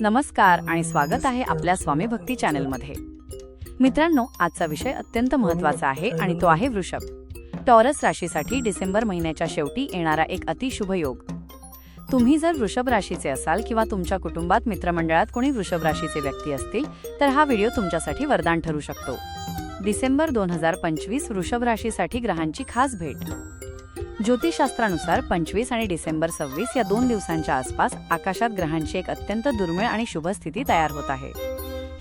नमस्कार आणि स्वागत आहे आपल्या स्वामी भक्ती चॅनेलमध्ये. मित्रांनो आजचा विषय अत्यंत महत्त्वाचा आहे आणि तो आहे वृषभ. टॉरस राशीसाठी डिसेंबर महिन्याच्या शेवटी येणारा एक अतिशुभ योग. तुम्ही जर वृषभ राशीचे असाल किंवा तुमच्या कुटुंबात मित्रमंडळात कोणी वृषभ राशीचे व्यक्ती असतील तर हा व्हिडिओ तुमच्यासाठी वरदान ठरू शकतो. डिसेंबर दोन हजार पंचवीस वृषभ राशीसाठी ग्रहांची खास भेट. ज्योतिषशास्त्रानुसार पंचवीस आणि डिसेंबर सव्वीस या दोन दिवसांच्या आसपास आकाशात ग्रहांची एक अत्यंत दुर्मिळ आणि शुभ स्थिती तयार होत आहे.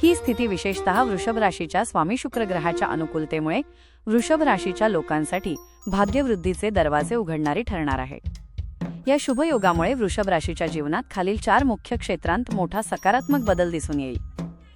ही स्थिती विशेषतः वृषभ राशीच्या स्वामी शुक्र ग्रहाच्या अनुकूलतेमुळे वृषभ राशीच्या लोकांसाठी भाग्यवृद्धीचे दरवाजे उघडणारी ठरणार आहे. या शुभ योगामुळे वृषभ राशीच्या जीवनात खालील चार मुख्य क्षेत्रांत मोठा सकारात्मक बदल दिसून येईल.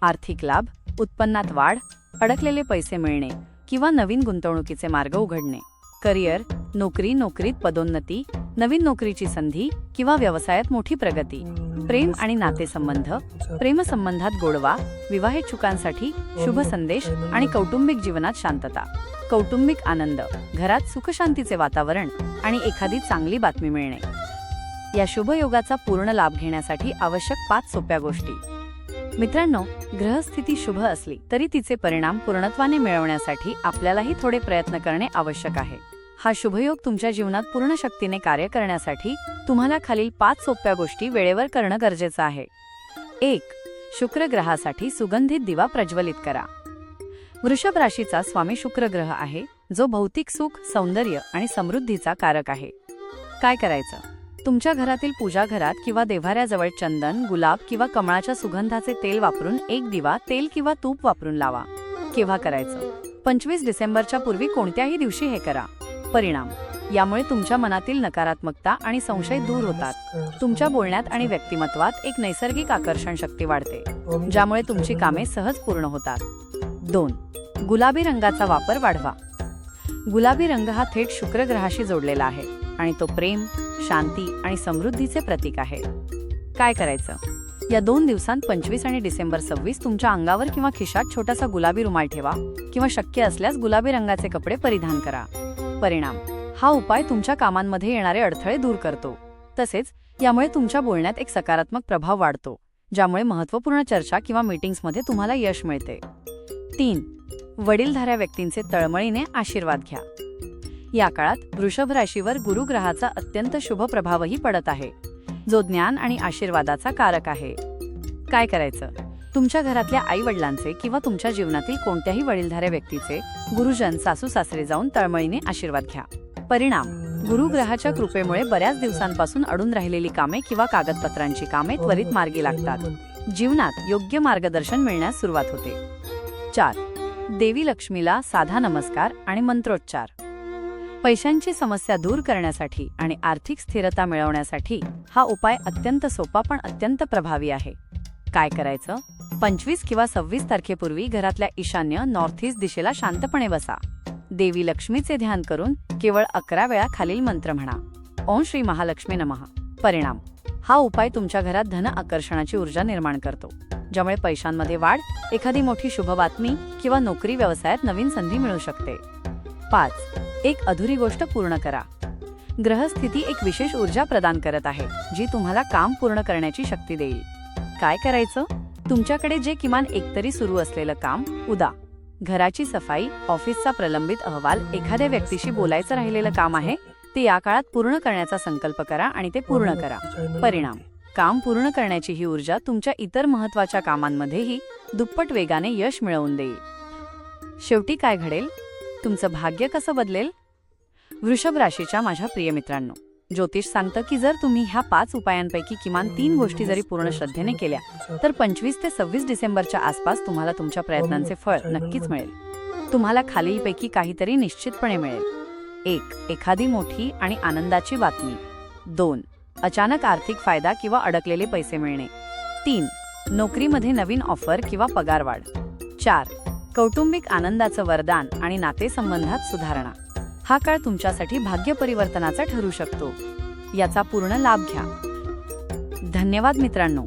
आर्थिक लाभ उत्पन्नात वाढ अडकलेले पैसे मिळणे किंवा नवीन गुंतवणुकीचे मार्ग उघडणे. करिअर नोकरी नोकरीत पदोन्नती नवीन नोकरीची संधी किंवा व्यवसायात मोठी प्रगती. प्रेम आणि नातेसंबंध. प्रेमसंबंधात गोडवा विवाहित चुकांसाठी शुभ संदेश आणि कौटुंबिक जीवनात शांतता. कौटुंबिक आनंद घरात सुखशांतीचे वातावरण आणि एखादी चांगली बातमी मिळणे. या शुभ योगाचा पूर्ण लाभ घेण्यासाठी आवश्यक पाच सोप्या गोष्टी. मित्रांनो ग्रहस्थिती शुभ असली तरी तिचे परिणाम पूर्णत्वाने मिळवण्यासाठी आपल्यालाही थोडे प्रयत्न करणे आवश्यक आहे. हा शुभयोग तुमच्या जीवनात पूर्ण शक्तीने कार्य करण्यासाठी तुम्हाला खालील पाच सोप्या गोष्टी वेळेवर करणं गरजेचं आहे. एक शुक्र ग्रहासाठी सुगंधित दिवा प्रज्वलित करा. वृषभ राशीचा स्वामी शुक्र ग्रह आहे जो भौतिक सुख सौंदर्य आणि समृद्धीचा कारक आहे. काय करायचं? तुमच्या घरातील पूजा घरात किंवा देव्हाऱ्याजवळ चंदन गुलाब किंवा कमळाच्या सुगंधाचे तेल वापरून एक दिवा तेल किंवा तूप वापरून लावा. केव्हा करायचं? पंचवीस डिसेंबरच्या पूर्वी कोणत्याही दिवशी हे करा. परिणाम. यामुळे तुमच्या मनातील नकारात्मकता आणि संशय दूर होतात. तुमच्या बोलण्यात आणि व्यक्तिमत्वात एक नैसर्गिक आकर्षण शक्ती वाढते ज्यामुळे तुमची कामे सहज पूर्ण होतात. दोन. गुलाबी रंगाचा वापर वाढवा. गुलाबी रंग हा थेट शुक्र ग्रहाशी जोडलेला आहे. आणि तो प्रेम शांती आणि समृद्धीचे प्रतीक आहे. काय करायचं? या दोन दिवसांत पंचवीस आणि डिसेंबर सव्वीस तुमच्या अंगावर किंवा खिशात छोटासा गुलाबी रुमाल ठेवा किंवा शक्य असल्यास गुलाबी रंगाचे कपडे परिधान करा. परिणाम. हा उपाय तुमच्या कामांमध्ये येणारे अडथळे दूर करतो. तसेच यामुळे तुमच्या बोलण्यात एक सकारात्मक प्रभाव वाढतो ज्यामुळे महत्त्वपूर्ण चर्चा किंवा मीटिंग्समध्ये तुम्हाला यश मिळते. तीन. वडीलधाऱ्या व्यक्तींचे तळमळीने आशीर्वाद घ्या. या काळात वृषभ राशीवर गुरुग्रहाचा अत्यंत शुभ प्रभावही पडत आहे. जो ज्ञान आणि आशीर्वादाचा कारक आहे. काय करायचं? तुमच्या घरातल्या आई वडिलांचे किंवा तुमच्या जीवनातील कोणत्याही वडीलधाऱ्या व्यक्तीचे गुरुजन सासू सासरे जाऊन तळमळीने आशीर्वाद घ्या. परिणाम. गुरुग्रहाच्या कृपेमुळे बऱ्याच दिवसांपासून अडून राहिलेली कामे किंवा कागदपत्रांची कामे त्वरित मार्गी लागतात. जीवनात योग्य मार्गदर्शन मिळण्यास सुरुवात होते. चार. देवी लक्ष्मीला साधा नमस्कार आणि मंत्रोच्चार. पैशांची समस्या दूर करण्यासाठी आणि आर्थिक स्थिरता मिळवण्यासाठी हा उपाय अत्यंत सोपा पण अत्यंत प्रभावी आहे. काय करायचं? पंचवीस किंवा सव्वीस तारखेपूर्वी घरातल्या ईशान्य नॉर्थ ईस्ट दिशेला शांतपणे बसा. देवी लक्ष्मीचे ध्यान करून केवळ अकरा वेळा खालील मंत्र म्हणा. ओम श्री महालक्ष्मी नमः. परिणाम. हा उपाय तुमच्या घरात धन आकर्षणाची ऊर्जा निर्माण करतो. ज्यामुळे पैशांमध्ये वाढ एखादी मोठी शुभ बातमी किंवा नोकरी व्यवसायात नवीन संधी मिळू शकते. पाच. एक अधुरी गोष्ट पूर्ण करा. ग्रहस्थिती एक विशेष ऊर्जा प्रदान करत आहे जी तुम्हाला काम पूर्ण करण्याची शक्ती देईल. काय करायचं? तुमच्याकडे जे किमान एकतरी सुरू असलेलं काम उदा. घराची सफाई ऑफिसचा प्रलंबित अहवाल एखाद्या व्यक्तीशी बोलायचं राहिलेलं काम आहे ते या काळात पूर्ण करण्याचा संकल्प करा आणि ते पूर्ण करा. परिणाम. काम पूर्ण करण्याची ही ऊर्जा तुमच्या इतर महत्त्वाच्या कामांमध्येही दुप्पट वेगाने यश मिळवून देईल. शेवटी काय घडेल? तुमचं भाग्य कसं बदलेल? वृषभ राशीच्या माझ्या प्रिय मित्रांनो ज्योतिष सांगतं की जर तुम्ही ह्या पाच उपायांपैकी किमान तीन गोष्टी जरी पूर्ण श्रद्धेने केल्या तर पंचवीस ते सव्वीस डिसेंबरच्या आसपास तुम्हाला तुमच्या प्रयत्नांचे फळ नक्कीच मिळेल. तुम्हाला खालीलपैकी काहीतरी निश्चितपणे मिळेल. एक एखादी मोठी आणि आनंदाची बातमी. दोन अचानक आर्थिक फायदा किंवा अडकलेले पैसे मिळणे. तीन नोकरीमध्ये नवीन ऑफर किंवा पगारवाढ चार कौटुंबिक आनंदाचं वरदान आणि नातेसंबंधात सुधारणा. हा काळ तुमच्यासाठी भाग्य परिवर्तनाचा ठरू शकतो. याचा पूर्ण लाभ घ्या. धन्यवाद मित्रांनो.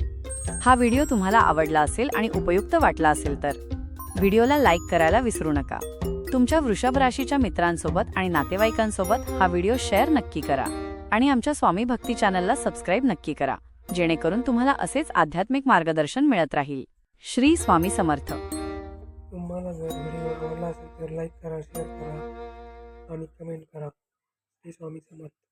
हा व्हिडिओ तुम्हाला आवडला असेल आणि उपयुक्त वाटला असेल तर व्हिडिओला लाईक करायला विसरू नका. तुमच्या वृषभ राशीच्या मित्रांसोबत आणि नातेवाईकांसोबत हा व्हिडिओ शेअर नक्की करा आणि आमच्या स्वामी भक्ती चॅनलला सबस्क्राईब नक्की करा जेणेकरून तुम्हाला असेच आध्यात्मिक मार्गदर्शन मिळत राहील. श्री स्वामी समर्थ. लाईक करा शेअर करा आणि कमेंट करा. श्री स्वामी समर्थ.